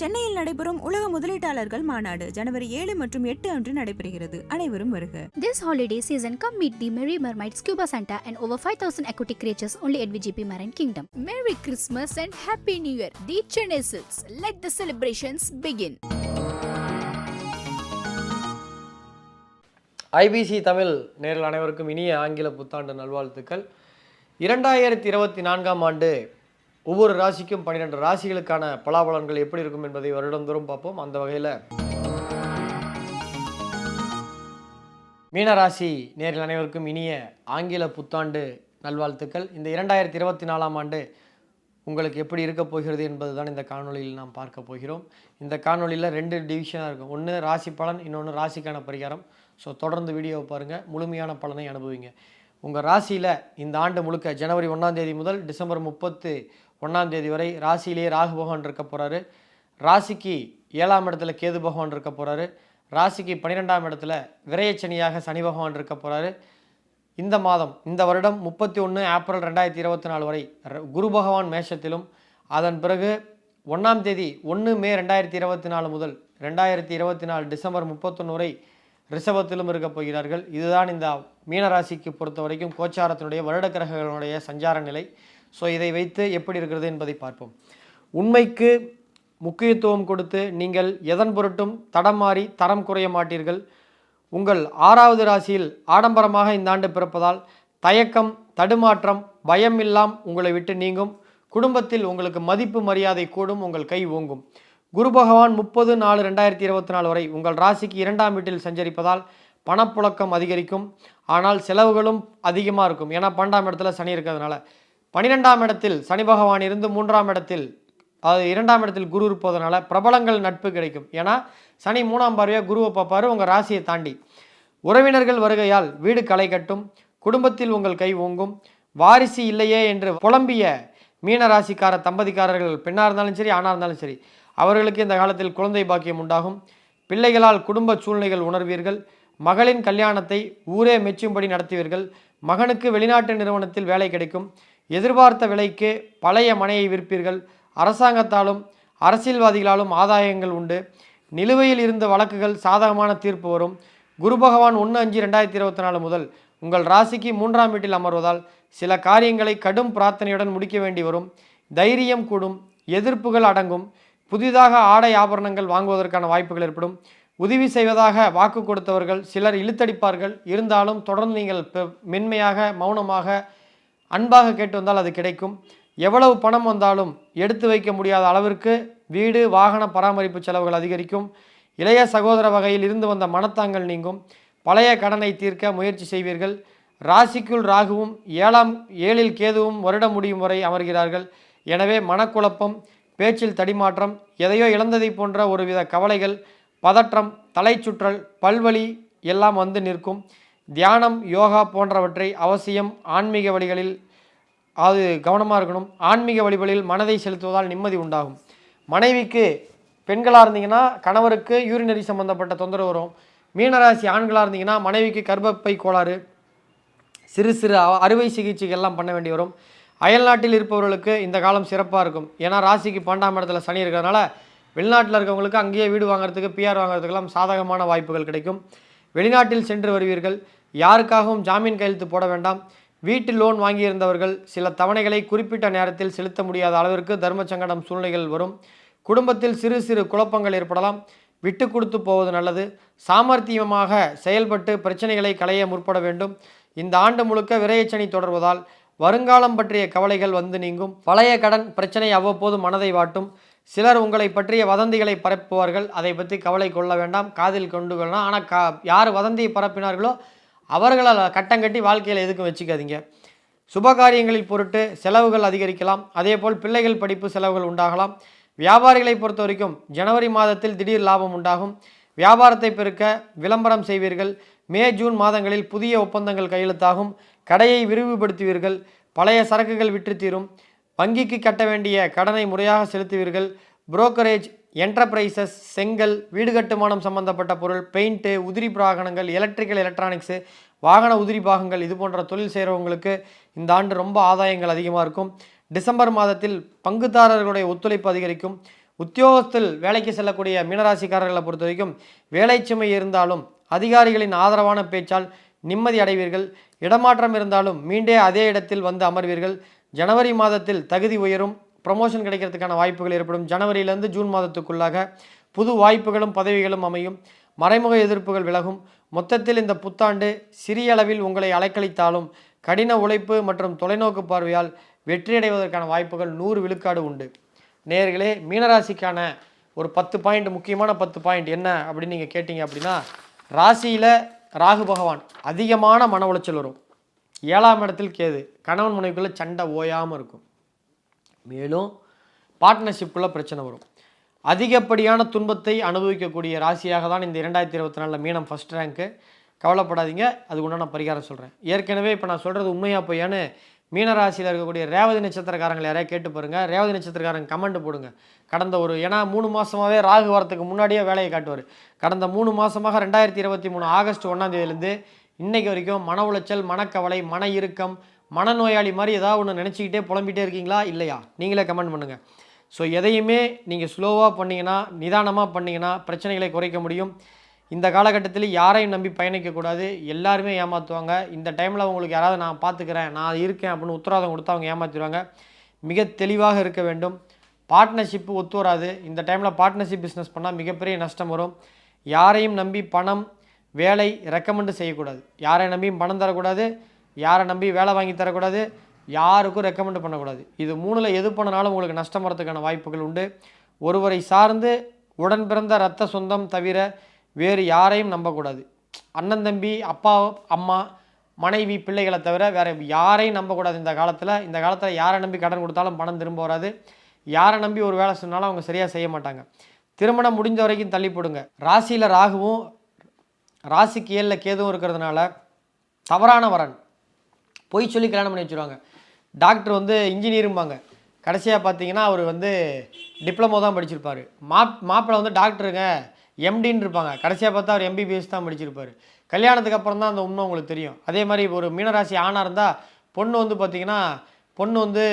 சென்னையில் நடைபெறும் உலக முதலீட்டாளர்கள் மாநாடு ஜனவரி ஏழு மற்றும் எட்டு அன்று நடைபெறுகிறது அனைவரும் வருக This holiday season, come meet the Merry Mermaid Scuba Santa and over 5,000 aquatic creatures only at VGP Marine Kingdom. Merry Christmas and Happy New Year. The Chennai Silks. Let the celebrations begin. IPC Tamil நேரில் அனைவருக்கும் இனிய ஆங்கில புத்தாண்டு நல்வாழ்த்துக்கள் இரண்டாயிரத்தி இருபத்தி நான்காம் ஆண்டு ஒவ்வொரு ராசிக்கும் பன்னிரெண்டு ராசிகளுக்கான பலாபலன்கள் எப்படி இருக்கும் என்பதை வருடந்தோறும் பார்ப்போம். அந்த வகையில் மீனராசி நேரில் அனைவருக்கும் இனிய ஆங்கில புத்தாண்டு நல்வாழ்த்துக்கள். இந்த இரண்டாயிரத்தி இருபத்தி நாலாம் ஆண்டு உங்களுக்கு எப்படி இருக்க போகிறது என்பது தான் இந்த காணொலியில் நாம் பார்க்க போகிறோம். இந்த காணொலியில் ரெண்டு டிவிஷனாக இருக்கும். ஒன்று ராசி பலன் இன்னொன்று ராசிக்கான பரிகாரம். ஸோ தொடர்ந்து வீடியோவை பாருங்கள் முழுமையான பலனை அனுபவிங்க. உங்கள் ராசியில் இந்த ஆண்டு முழுக்க ஜனவரி ஒன்றாம் தேதி முதல் டிசம்பர் முப்பத்து ஒன்றாம் தேதி வரை ராசியிலேயே ராகு பகவான் இருக்க போகிறாரு ராசிக்கு ஏழாம் இடத்துல கேது பகவான் இருக்க போகிறாரு ராசிக்கு பன்னிரெண்டாம் இடத்துல விரயச்சனியாக சனி பகவான் இருக்க போகிறாரு இந்த மாதம் இந்த வருடம் முப்பத்தி ஒன்று ஏப்ரல் ரெண்டாயிரத்தி இருபத்தி நாலு வரை குரு பகவான் மேஷத்திலும் அதன் பிறகு ஒன்றாம் தேதி ஒன்று மே ரெண்டாயிரத்தி இருபத்தி நாலு முதல் ரெண்டாயிரத்தி இருபத்தி நாலு டிசம்பர் முப்பத்தொன்று வரை ரிஷபத்திலும் இருக்க போகிறார்கள். இதுதான் இந்த மீனராசிக்கு பொறுத்த வரைக்கும் கோச்சாரத்தினுடைய வருட கிரகங்களுடைய சஞ்சார நிலை. ஸோ இதை வைத்து எப்படி இருக்கிறது என்பதை பார்ப்போம். உண்மைக்கு முக்கியத்துவம் கொடுத்து நீங்கள் எதன் பொருட்டும் தடம் மாறி தரம் குறைய மாட்டீர்கள். உங்கள் ஆறாவது ராசியில் ஆடம்பரமாக இந்த ஆண்டு பிறப்பதால் தயக்கம் தடுமாற்றம் பயம் இல்லாம் உங்களை விட்டு நீங்கும். குடும்பத்தில் உங்களுக்கு மதிப்பு மரியாதை கூடும் உங்கள் கை ஓங்கும். குரு பகவான் முப்பது நாலு ரெண்டாயிரத்தி இருபத்தி நாலு வரை உங்கள் ராசிக்கு இரண்டாம் வீட்டில் சஞ்சரிப்பதால் பணப்புழக்கம் அதிகரிக்கும். ஆனால் செலவுகளும் அதிகமாக இருக்கும். ஏன்னா பன்னெண்டாம் இடத்துல சனி இருக்கிறதுனால. பனிரெண்டாம் இடத்தில் சனி பகவான் இருந்து மூன்றாம் இடத்தில் அது இரண்டாம் இடத்தில் குரு இருப்பதனால பிரபலங்கள் நட்பு கிடைக்கும். ஏன்னா சனி மூணாம் பார்வையாக குருவை பார்ப்பார் உங்கள் ராசியை தாண்டி. உறவினர்கள் வருகையால் வீடு களை கட்டும் குடும்பத்தில் உங்கள் கை ஓங்கும் வாரிசு இல்லையே என்று புலம்பிய மீன ராசிக்கார தம்பதிக்காரர்கள் பெண்ணாக இருந்தாலும் சரி ஆணாக இருந்தாலும் சரி அவர்களுக்கு இந்த காலத்தில் குழந்தை பாக்கியம் உண்டாகும். பிள்ளைகளால் குடும்ப சூழ்நிலைகள் உணர்வீர்கள். மகளின் கல்யாணத்தை ஊரே மெச்சும்படி நடத்துவீர்கள். மகனுக்கு வெளிநாட்டு நிறுவனத்தில் வேலை கிடைக்கும். எதிர்பார்த்த விலைக்கு பழைய மனையை விற்பீர்கள். அரசாங்கத்தாலும் அரசியல்வாதிகளாலும் ஆதாயங்கள் உண்டு. நிலுவையில் இருந்த வழக்குகள் சாதகமான தீர்ப்பு வரும். குரு பகவான் ஒன்று அஞ்சு ரெண்டாயிரத்தி இருபத்தி நாலு முதல் உங்கள் ராசிக்கு மூன்றாம் வீட்டில் அமர்வதால் சில காரியங்களை கடும் பிரார்த்தனையுடன் முடிக்க வேண்டி வரும். தைரியம் கூடும் எதிர்ப்புகள் அடங்கும். புதிதாக ஆடை ஆபரணங்கள் வாங்குவதற்கான வாய்ப்புகள் ஏற்படும். உதவி செய்வதாக வாக்கு கொடுத்தவர்கள் சிலர் இழுத்தடிப்பார்கள். இருந்தாலும் தொடர்ந்து நீங்கள் மென்மையாக மௌனமாக அன்பாக கேட்டு வந்தால் அது கிடைக்கும். எவ்வளவு பணம் வந்தாலும் எடுத்து வைக்க முடியாத அளவிற்கு வீடு வாகன பராமரிப்பு செலவுகள் அதிகரிக்கும். இளைய சகோதர வகையில் இருந்து வந்த மனத்தாங்கள் நீங்கும். பழைய கடனை தீர்க்க முயற்சி செய்வீர்கள். ராசிக்குள் ராகுவும் ஏழாம் ஏழில் கேதுவும் வருடம் முடியும் வரை அமர்கிறார்கள். எனவே மனக்குழப்பம் பேச்சில் தடிமாற்றம் எதையோ இழந்ததை போன்ற ஒருவித கவலைகள் பதற்றம் தலைச்சுற்றல் பல்வலி எல்லாம் வந்து நிற்கும். தியானம் யோகா போன்றவற்றை அவசியம் ஆன்மீக வழிகளில் அது கவனமாக இருக்கணும். ஆன்மீக வழிகளில் மனதை செலுத்துவதால் நிம்மதி உண்டாகும். மனைவிக்கு பெண்களாக இருந்தீங்கன்னா கணவருக்கு யூரினரி சம்பந்தப்பட்ட தொந்தரவு வரும். மீனராசி ஆண்களாக இருந்தீங்கன்னா மனைவிக்கு கர்ப்பப்பை கோளாறு சிறு சிறு அறுவை அறுவை சிகிச்சைகள்லாம் பண்ண வேண்டி வரும். அயல்நாட்டில் இருப்பவர்களுக்கு இந்த காலம் சிறப்பாக இருக்கும். ஏன்னா ராசிக்கு பன்னெண்டாம் இடத்துல சனி இருக்கிறதுனால வெளிநாட்டில் இருக்கவங்களுக்கு அங்கேயே வீடு வாங்குறதுக்கு பிஆர் வாங்குறதுக்கெல்லாம் சாதகமான வாய்ப்புகள் கிடைக்கும். வெளிநாட்டில் சென்று வருவீர்கள். யாருக்காகவும் ஜாமீன் கையெழுத்து போட வேண்டாம். வீட்டு லோன் வாங்கியிருந்தவர்கள் சில தவணைகளை குறிப்பிட்ட நேரத்தில் செலுத்த முடியாத அளவிற்கு தர்ம சங்கடம் சூழ்நிலைகள் வரும். குடும்பத்தில் சிறு சிறு குழப்பங்கள் ஏற்படலாம். விட்டு கொடுத்து போவது நல்லது. சாமர்த்தியமாக செயல்பட்டு பிரச்சனைகளை களைய முற்பட வேண்டும். இந்த ஆண்டு முழுக்க விரையச்சனி தொடர்வதால் வருங்காலம் பற்றிய கவலைகள் வந்து நீங்கும். பழைய கடன் பிரச்சனை அவ்வப்போது மனதை வாட்டும். சிலர் உங்களை பற்றிய வதந்திகளை பரப்புவார்கள். அதை பற்றி கவலை கொள்ள வேண்டாம். காதில் கொண்டு கொள்ளலாம். ஆனால் கா யார் வதந்தியை பரப்பினார்களோ அவர்களால் கட்டங்கட்டி வாழ்க்கையில் எதுக்கும் வச்சுக்காதீங்க. சுபகாரியங்களில் பொருட்டு செலவுகள் அதிகரிக்கலாம். அதேபோல் பிள்ளைகள் படிப்பு செலவுகள் உண்டாகலாம். வியாபாரிகளை பொறுத்த வரைக்கும் ஜனவரி மாதத்தில் திடீர் லாபம் உண்டாகும். வியாபாரத்தை பெருக்க விளம்பரம் செய்வீர்கள். மே ஜூன் மாதங்களில் புதிய ஒப்பந்தங்கள் கையெழுத்தாகும். கடையை விரிவுபடுத்துவீர்கள். பழைய சரக்குகள் விற்று தீரும். வங்கிக்கு கட்ட வேண்டிய கடனை முறையாக செலுத்துவீர்கள். புரோக்கரேஜ் என்டர்பிரைசஸ் செங்கல் வீடு கட்டுமானம் சம்பந்தப்பட்ட பொருள் பெயிண்ட்டு உதிரி பிராகனங்கள் எலக்ட்ரிக்கல் எலக்ட்ரானிக்ஸு வாகன உதிரி பாகங்கள் இது போன்ற தொழில் செய்கிறவங்களுக்கு இந்த ஆண்டு ரொம்ப ஆதாயங்கள் அதிகமாக இருக்கும். டிசம்பர் மாதத்தில் பங்குதாரர்களுடைய ஒத்துழைப்பு அதிகரிக்கும். உத்தியோகத்தில் வேலைக்கு செல்லக்கூடிய மீனராசிக்காரர்களை பொறுத்த வரைக்கும் வேலைச்சுமை இருந்தாலும் அதிகாரிகளின் ஆதரவான பேச்சால் நிம்மதி அடைவீர்கள். இடமாற்றம் இருந்தாலும் மீண்டே அதே இடத்தில் வந்து அமர்வீர்கள். ஜனவரி மாதத்தில் தகுதி உயரும். ப்ரமோஷன் கிடைக்கிறதுக்கான வாய்ப்புகள் ஏற்படும். ஜனவரியிலிருந்து ஜூன் மாதத்துக்குள்ளாக புது வாய்ப்புகளும் பதவிகளும் அமையும். மறைமுக எதிர்ப்புகள் விலகும். மொத்தத்தில் இந்த புத்தாண்டு சிறிய அளவில் உங்களை அலைக்கழித்தாலும் கடின உழைப்பு மற்றும் தொலைநோக்கு பார்வையால் வெற்றியடைவதற்கான வாய்ப்புகள் நூறு விழுக்காடு உண்டு. நேர்களே மீனராசிக்கான ஒரு பத்து பாயிண்ட் முக்கியமான பத்து பாயிண்ட் என்ன அப்படின்னு நீங்கள் கேட்டிங்க அப்படின்னா ராசியில் ராகு பகவான் அதிகமான மன உளைச்சல் வரும். ஏழாம் இடத்தில் கேது. கணவன் மனைவிக்குள்ள சண்டை ஓயாமல் இருக்கும். மேலும் பார்ட்னர்ஷிப்புள்ள பிரச்சனை வரும். அதிகப்படியான துன்பத்தை அனுபவிக்கக்கூடிய ராசியாக தான் இந்த இரண்டாயிரத்தி இருபத்தி நாலில் மீனம் ஃபஸ்ட் ரேங்க்கு கவலைப்படாதீங்க அதுக்கு உண்டான பரிகாரம் சொல்கிறேன் ஏற்கனவே இப்போ நான் சொல்கிறது உண்மையாக பொய்யான்னு மீன ராசியில் இருக்கக்கூடிய ரேவதி நட்சத்திரக்காரங்களை யாரையா கேட்டு பாருங்கள் ரேவதி நட்சத்திரக்காரங்க கமெண்ட் போடுங்க. கடந்த ஒரு ஏன்னா மூணு மாதமாகவே ராகு வரத்துக்கு முன்னாடியே வேலையை காட்டுவார். கடந்த மூணு மாதமாக ரெண்டாயிரத்தி இருபத்தி மூணு ஆகஸ்ட் ஒன்றாந்தேதியிலேருந்து இன்றைக்கு இன்னைக்கு வரைக்கும் மன உளைச்சல் மனக்கவலை மன இறுக்கம் மனநோயாளி மாதிரி ஏதாவது ஒன்று நினச்சிக்கிட்டே புலம்பிகிட்டே இருக்கீங்களா? இல்லையா? நீங்களே கமெண்ட் பண்ணுங்கள் ஸோ எதையுமே நீங்கள் ஸ்லோவாக பண்ணீங்கன்னா நிதானமாக பண்ணிங்கன்னா பிரச்சனைகளை குறைக்க முடியும். இந்த காலகட்டத்தில் யாரையும் நம்பி பயணிக்கக்கூடாது எல்லாருமே ஏமாற்றுவாங்க இந்த டைமில் அவங்களுக்கு யாராவது நான் பார்த்துக்கிறேன் நான் இருக்கேன் அப்படின்னு உத்தரவாதம் கொடுத்து அவங்க ஏமாற்றிடுவாங்க மிக தெளிவாக இருக்க வேண்டும். பார்ட்னர்ஷிப்பு ஒத்து வராது. இந்த டைமில் பார்ட்னர்ஷிப் பிஸ்னஸ் பண்ணால் மிகப்பெரிய நஷ்டம் வரும். யாரையும் நம்பி பணம் வேலை ரெக்கமெண்டு செய்யக்கூடாது. யாரையும் நம்பியும் பணம் தரக்கூடாது. யாரை நம்பி வேலை வாங்கி தரக்கூடாது யாருக்கும் ரெக்கமெண்ட் பண்ணக்கூடாது. இது மூணில் எது பண்ணனாலும் உங்களுக்கு நஷ்டம் வரதுக்கான வாய்ப்புகள் உண்டு. ஒருவரை சார்ந்து உடன் பிறந்த இரத்த சொந்தம் தவிர வேறு யாரையும் நம்பக்கூடாது. அண்ணன் தம்பி அப்பா அம்மா மனைவி பிள்ளைகளை தவிர வேறு யாரையும் நம்பக்கூடாது. இந்த காலத்தில் இந்த காலத்தில் யாரை நம்பி கடன் கொடுத்தாலும் பணம் திரும்ப வராது. யாரை நம்பி ஒரு வேலை சொன்னாலும் அவங்க சரியாக செய்ய மாட்டாங்க. திருமணம் முடிஞ்ச வரைக்கும் தள்ளி போடுங்க. ராசியில் ராகுவும் ராசிக்கு ஏழில் கேதுவும் இருக்கிறதுனால தவறான வரன். பொய் சொல்லி கல்யாணம் பண்ணி வச்சுருவாங்க. டாக்டர் வந்து இன்ஜினியரும்பாங்க. கடைசியாக பார்த்தீங்கன்னா அவர் வந்து டிப்ளமோ தான் படிச்சிருப்பார். மாப் மாப்பிள்ளை வந்து டாக்டருங்க எம்டின்னு இருப்பாங்க. கடைசியாக பார்த்தா அவர் எம்பிபிஎஸ் தான் படிச்சிருப்பார். கல்யாணத்துக்கு அப்புறம் தான் அந்த உண்மை உங்களுக்கு தெரியும். அதே மாதிரி ஒரு மீனராசி ஆணாக இருந்தால் பொண்ணு வந்து பார்த்தீங்கன்னா பொண்ணு வந்து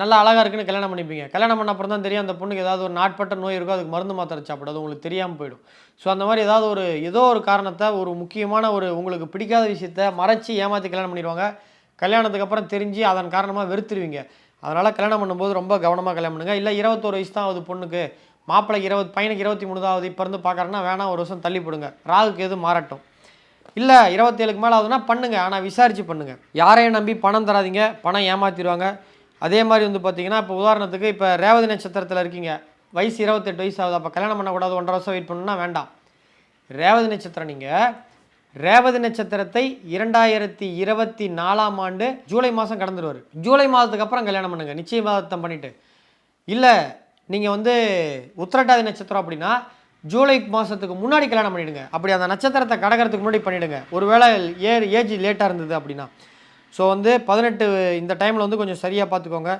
நல்லா அழகாக இருக்குன்னு கல்யாணம் பண்ணிப்பீங்க. கல்யாணம் பண்ண அப்புறம் தான் தெரியும் அந்த பொண்ணுக்கு ஏதாவது ஒரு நாட்பட்ட நோய் இருக்கோ அதுக்கு மருந்து மாத்திரை சாப்பிடாது உங்களுக்கு தெரியாமல் போயிடும். ஸோ அந்த மாதிரி ஏதாவது ஒரு ஏதோ ஒரு காரணத்தை ஒரு முக்கியமான ஒரு உங்களுக்கு பிடிக்காத விஷயத்த மறைச்சி ஏமாற்றி கல்யாணம் பண்ணிடுவாங்க. கல்யாணத்துக்கு அப்புறம் தெரிஞ்சு அதன் காரணமாக வெறுத்துருவீங்க. அதனால் கல்யாணம் பண்ணும்போது ரொம்ப கவனமாக கல்யாணம் பண்ணுங்கள் இல்லை இருபத்தோரு வயசு தான் ஆகுது பொண்ணுக்கு. மாப்பிள்ளைக்கு இருபது பையனுக்கு இருபத்தி மூணு தான் ஆகுது. இப்போ இருந்து பார்க்குறேன்னா வேணாம் ஒரு வருஷம் தள்ளி போடுங்க. ராகுக்கு எதுவும் மாறட்டும். இல்லை இருபத்தேழுக்கு மேலே ஆகுதுன்னா பண்ணுங்கள் ஆனால் விசாரித்து பண்ணுங்கள் யாரையும் நம்பி பணம் தராதீங்க. பணம் ஏமாற்றிடுவாங்க அதே மாதிரி வந்து பார்த்தீங்கன்னா இப்போ உதாரணத்துக்கு இப்போ ரேவதி நட்சத்திரத்தில் இருக்கீங்க. வயசு இருபத்தெட்டு வயசு ஆகுது. அப்போ கல்யாணம் பண்ணக்கூடாது. ஒன்றரை வருஷம் வெயிட் பண்ணுன்னா வேண்டாம். ரேவதி நட்சத்திரம் நீங்கள் ரேவதி நட்சத்திரத்தை இரண்டாயிரத்தி இருபத்தி நாலாம் ஆண்டு ஜூலை மாதம் கடந்துருவார். ஜூலை மாதத்துக்கு அப்புறம் கல்யாணம் பண்ணுங்க. நிச்சயமாதத்தம் பண்ணிட்டு. இல்லை நீங்கள் வந்து உத்திரட்டாதி நட்சத்திரம் அப்படின்னா ஜூலை மாதத்துக்கு முன்னாடி கல்யாணம் பண்ணிவிடுங்க அப்படி அந்த நட்சத்திரத்தை கடக்கிறதுக்கு முன்னாடி பண்ணிவிடுங்க ஒருவேளை ஏ ஏஜ் லேட்டாக இருந்தது அப்படின்னா. ஸோ வந்து பதினெட்டு இந்த டைமில் வந்து கொஞ்சம் சரியாக பார்த்துக்கோங்க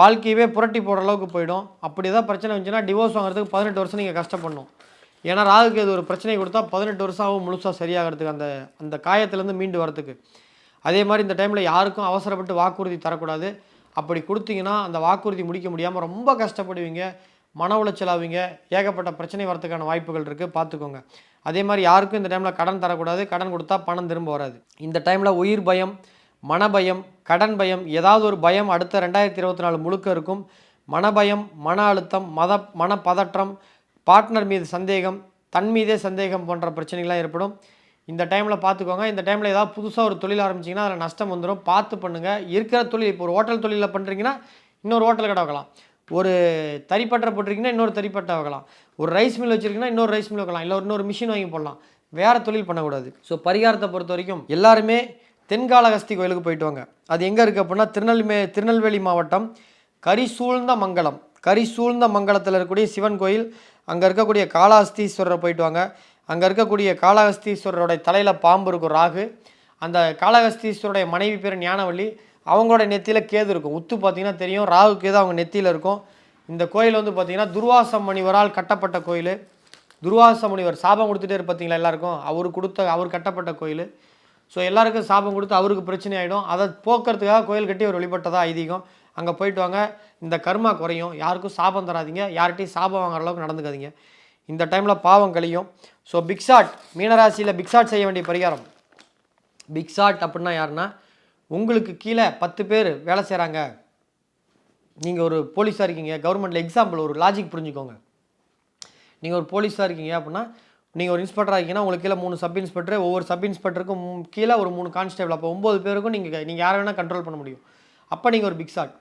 வாழ்க்கையவே புரட்டி போடுற அளவுக்கு போயிடும். அப்படி ஏதாவது பிரச்சனை வந்துச்சுன்னா டிவோர்ஸ் வாங்குறதுக்கு பதினெட்டு வருஷம் நீங்கள் கஷ்டப்படணும். ஏன்னா ராகுக்கு இது ஒரு பிரச்சனை கொடுத்தா பதினெட்டு வருஷம் ஆகும் முழுசாக சரியாகிறதுக்கு அந்த அந்த காயத்துலேருந்து மீண்டு வரத்துக்கு அதே மாதிரி இந்த டைமில் யாருக்கும் அவசரப்பட்டு வாக்குறுதி தரக்கூடாது. அப்படி கொடுத்தீங்கன்னா அந்த வாக்குறுதி முடிக்க முடியாமல் ரொம்ப கஷ்டப்படுவீங்க மன உளைச்சல் ஆவீங்க ஏகப்பட்ட பிரச்சனை வரதுக்கான வாய்ப்புகள் இருக்குது பார்த்துக்கோங்க. அதே மாதிரி யாருக்கும் இந்த டைமில் கடன் தரக்கூடாது. கடன் கொடுத்தா பணம் திரும்ப வராது. இந்த டைமில் உயிர் பயம் மனபயம் கடன் பயம் ஏதாவது ஒரு பயம் அடுத்த ரெண்டாயிரத்தி இருபத்தி நாலு முழுக்க இருக்கும். மனபயம் மன அழுத்தம் மத மனப்பதற்றம் பார்ட்னர் மீது சந்தேகம் தன் மீதே சந்தேகம் போன்ற பிரச்சனைகள்லாம் ஏற்படும். இந்த டைமில் பார்த்துக்கோங்க. இந்த டைமில் ஏதாவது புதுசாக ஒரு தொழில் ஆரம்பிச்சிங்கன்னா அதில் நஷ்டம் வந்துடும் பார்த்து பண்ணுங்கள் இருக்கிற தொழில் இப்போ ஒரு ஹோட்டல் தொழிலில் பண்ணுறீங்கன்னா இன்னொரு ஹோட்டல் கடை வைக்கலாம் ஒரு தறிப்பட்டறை போட்டிருக்கீங்கன்னா இன்னொரு தறிப்பட்டை வைக்கலாம் ஒரு ரைஸ் மில் வச்சுருக்கீங்கன்னா இன்னொரு ரைஸ் மில் வைக்கலாம் இல்லை இன்னொரு மிஷின் வாங்கி போடலாம். வேறு தொழில் பண்ணக்கூடாது. ஸோ பரிகாரத்தை பொறுத்த வரைக்கும் எல்லாருமே தென்காலகஸ்தி கோயிலுக்கு போயிட்டு வாங்க. அது எங்கே இருக்குது அப்படின்னா திருநெல்வே திருநெல்வேலி மாவட்டம் கரிசூழ்ந்த மங்கலம். கரிசூழ்ந்த மங்கலத்தில் இருக்கக்கூடிய சிவன் கோயில் அங்கே இருக்கக்கூடிய காளாஸ்தீஸ்வரரை போயிட்டு வாங்க. அங்கே இருக்கக்கூடிய காளஹஸ்தீஸ்வரருடைய தலையில் பாம்பு இருக்கும் ராகு. அந்த காளஹஸ்தீஸ்வரருடைய மனைவி பேர் ஞானவள்ளி. அவங்களோட நெத்தியில் கேது இருக்கும். உத்து பார்த்திங்கன்னா தெரியும். ராகு கேது அவங்க நெத்தியில் இருக்கும். இந்த கோயில் வந்து பார்த்திங்கன்னா துர்வாச முனிவரால் கட்டப்பட்ட கோயில். துர்வாச முனிவர் சாபம் கொடுத்துட்டே இரு பார்த்தீங்களா எல்லாருக்கும்? அவர் கொடுத்த அவர் கட்டப்பட்ட கோயில். ஸோ எல்லாருக்கும் சாபம் கொடுத்து அவருக்கு பிரச்சனை ஆகிடும் அதை போக்குறதுக்காக கோயில் கட்டி அவர் வழிபட்டதா ஐதீகம். அங்கே போயிட்டு வாங்க. இந்த கர்மா குறையும். யாருக்கும் சாபம் தராதீங்க. யார்கிட்டையும் சாபம் வாங்குற அளவுக்கு நடந்துக்காதீங்க. இந்த டைமில் பாவம் கழியும். ஸோ பிக்ஷாட் மீனராசியில் பிக்ஷாட் செய்ய வேண்டிய பரிகாரம். பிக்ஷாட் அப்படின்னா யாருன்னா உங்களுக்கு கீழே பத்து பேர் வேலை செய்கிறாங்க நீங்கள் ஒரு போலீஸாக இருக்கீங்க. கவர்மெண்ட்டில் எக்ஸாம்பிள் ஒரு லாஜிக் புரிஞ்சுக்கோங்க. நீங்கள் ஒரு போலீஸாக இருக்கீங்க அப்படின்னா நீங்கள் ஒரு இன்ஸ்பெக்டராக இருக்கீங்கன்னா உங்களுக்கு கீழே மூணு சப் இன்ஸ்பெக்டர் ஒவ்வொரு சப் இன்ஸ்பெக்டருக்கும் கீழே ஒரு மூணு கான்ஸ்டேபிள் அப்போ ஒம்பது பேருக்கும் நீங்கள் நீங்கள் யாரை வேணால் கண்ட்ரோல் பண்ண முடியும். அப்போ நீங்கள் ஒரு பிக் ஷாட்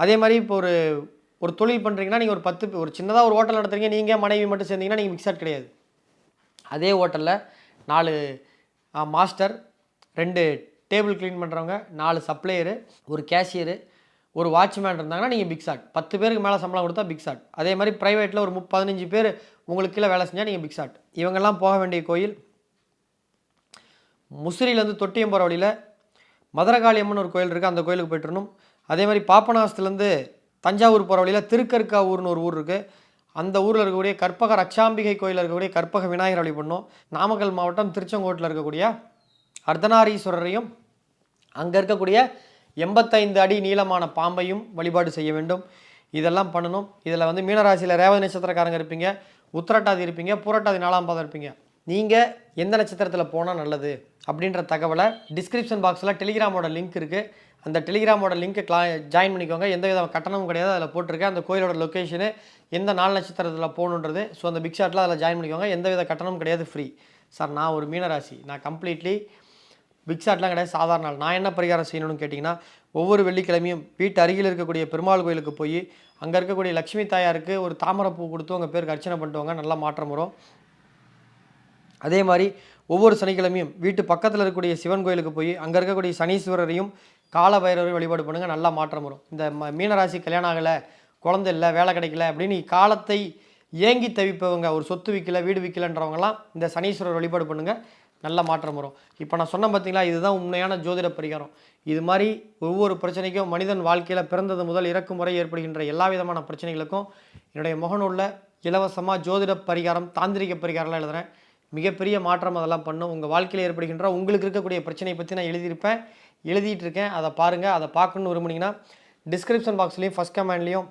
அதே மாதிரி இப்போ ஒரு ஒரு தொழில் பண்ணுறீங்கன்னா நீங்கள் ஒரு பத்து ஒரு சின்னதாக ஒரு ஹோட்டல் நடத்துறீங்க நீங்கள் மனைவி மட்டும் சேர்ந்தீங்கன்னா நீங்கள் பிக் கிடையாது. அதே ஹோட்டலில் நாலு மாஸ்டர் ரெண்டு டேபிள் க்ளீன் பண்ணுறவங்க நாலு சப்ளையரு ஒரு கேஷியரு ஒரு வாட்ச்மேன் இருந்தாங்கன்னா நீங்கள் பிக் சாட் பத்து பேருக்கு மேலே சம்பளம் கொடுத்தா பிக் சாட் அதே மாதிரி ப்ரைவேட்டில் ஒரு முப் பதினஞ்சு பேர் உங்களுக்கு கீழே வேலை செஞ்சால் நீங்கள் பிக் சாட் இவங்கெல்லாம் போக வேண்டிய கோயில் முசிறியிலேருந்து தொட்டியம் போகிற வழியில் மதுரகாளியம்மன் ஒரு கோயில் இருக்குது அந்த கோயிலுக்கு போயிட்டுருணும் அதே மாதிரி பாப்பநாசத்துலேருந்து தஞ்சாவூர் போகிற வழியில் திருக்கற்காவூர்னு ஒரு ஊர் இருக்குது. அந்த ஊரில் இருக்கக்கூடிய கற்பக ரக்ஷாம்பிகை கோயிலில் இருக்கக்கூடிய கற்பக விநாயகர் வழிபடணும் நாமக்கல் மாவட்டம் திருச்செங்கோட்டில் இருக்கக்கூடிய அர்த்தநாரீஸ்வரரையும் அங்கே இருக்கக்கூடிய எண்பத்தைந்து அடி நீளமான பாம்பையும் வழிபாடு செய்ய வேண்டும். இதெல்லாம் பண்ணணும். இதில் வந்து மீனராசியில் ரேவதி நட்சத்திரக்காரங்க இருப்பீங்க உத்திரட்டாதி இருப்பீங்க பூரட்டாதி நாலாம் பாதம் இருப்பீங்க. நீங்கள் எந்த நட்சத்திரத்தில் போனால் நல்லது அப்படின்ற தகவலை டிஸ்கிரிப்ஷன் பாக்ஸில் டெலிகிராமோட லிங்க் இருக்குது அந்த டெலிகிராமோட லிங்க்கை கிளா ஜாயின் பண்ணிக்கோங்க. எந்த வித கட்டணமும் கிடையாது. அதில் போட்டிருக்கேன் அந்த கோயிலோட லொக்கேஷனு எந்த நாலு நட்சத்திரத்தில் போகணுன்றது ஸோ அந்த பிக் ஷாட்டில் அதில் ஜாயின் பண்ணிக்கோங்க. எந்த வித கட்டணமும் கிடையாது ஃப்ரீ சார் நான் ஒரு மீனராசி. நான் கம்ப்ளீட்லி பிக் ஷாட்லாம் கிடையாது சாதாரண நாள் நான் என்ன பரிகாரம் செய்யணும்னு கேட்டிங்கன்னா ஒவ்வொரு வெள்ளிக்கிழமையும் வீட்டு அருகில் இருக்கக்கூடிய பெருமாள் கோயிலுக்கு போய் அங்கே இருக்கக்கூடிய லக்ஷ்மி தாயாருக்கு ஒரு தாமரைப்பூ கொடுத்து உங்கள் பேருக்கு அர்ச்சனை பண்ணிட்டு வாங்க. நல்லா மாற்றம் வரும். அதே மாதிரி ஒவ்வொரு சனிக்கிழமையும் வீட்டு பக்கத்தில் இருக்கக்கூடிய சிவன் கோயிலுக்கு போய் அங்கே இருக்கக்கூடிய சனீஸ்வரரையும் கால பைரவரையும் வழிபாடு பண்ணுங்கள் நல்லா மாற்றம் வரும். இந்த ம மீனராசி கல்யாணம் ஆகலை குழந்தை இல்லை வேலை கிடைக்கல அப்படின்னு காலத்தை ஏங்கி தவிப்பவங்க ஒரு சொத்து விற்கல வீடு விற்கலன்றவங்கலாம் இந்த சனீஸ்வரர் வழிபாடு பண்ணுங்கள் நல்ல மாற்றம் வரும். இப்போ நான் சொன்னேன் பார்த்தீங்களா இதுதான் உண்மையான ஜோதிட பரிகாரம். இது மாதிரி ஒவ்வொரு பிரச்சனைக்கும் மனிதன் வாழ்க்கையில் பிறந்தது முதல் இறக்கும் முறை ஏற்படுகின்ற எல்லா விதமான பிரச்சனைகளுக்கும் என்னுடைய முகநூலில் இலவசமாக ஜோதிட பரிகாரம் தாந்திரிக பரிகாரம்லாம் எழுதுகிறேன் மிகப்பெரிய மாற்றம் அதெல்லாம் பண்ணும். உங்கள் வாழ்க்கையில் ஏற்படுகின்ற உங்களுக்கு இருக்கக்கூடிய பிரச்சனையை பற்றி நான் எழுதியிருப்பேன். எழுதிட்டு இருக்கேன் அதை பாருங்கள் அதை பார்க்கணுன்னு விரும்புனீங்கன்னா டிஸ்கிரிப்ஷன் பாக்ஸ்லேயும் ஃபஸ்ட் கமெண்ட்லேயும்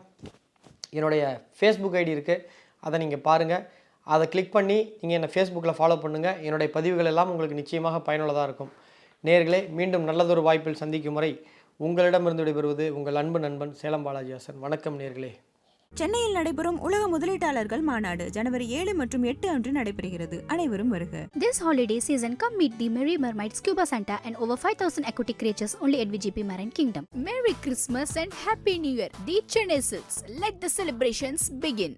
என்னுடைய ஃபேஸ்புக் ஐடி இருக்குது அதை நீங்கள் பாருங்கள் அதை கிளிக் பண்ணி நீங்கள் என்னை ஃபேஸ்புக்கில் ஃபாலோ பண்ணுங்கள் என்னுடைய பதிவுகள் எல்லாம் உங்களுக்கு நிச்சயமாக பயனுள்ளதாக இருக்கும். நேர்களே மீண்டும் நல்லதொரு வாய்ப்பில் சந்திக்கும் முறை உங்களிடமிருந்து விடைபெறுவது உங்கள் அன்பு நண்பன் சேலம் பாலாஜி ஹாசன். வணக்கம் நேர்களே. சென்னையில் நடைபெறும் உலக முதலீட்டாளர்கள் மாநாடு ஜனவரி ஏழு மற்றும் எட்டு அன்று நடைபெறுகிறது அனைவரும் வருக this holiday season come meet the merry mermaid scuba Santa and over five thousand aquatic creatures only at VGP marine kingdom merry Christmas and happy new year the Chennai silks let the celebrations begin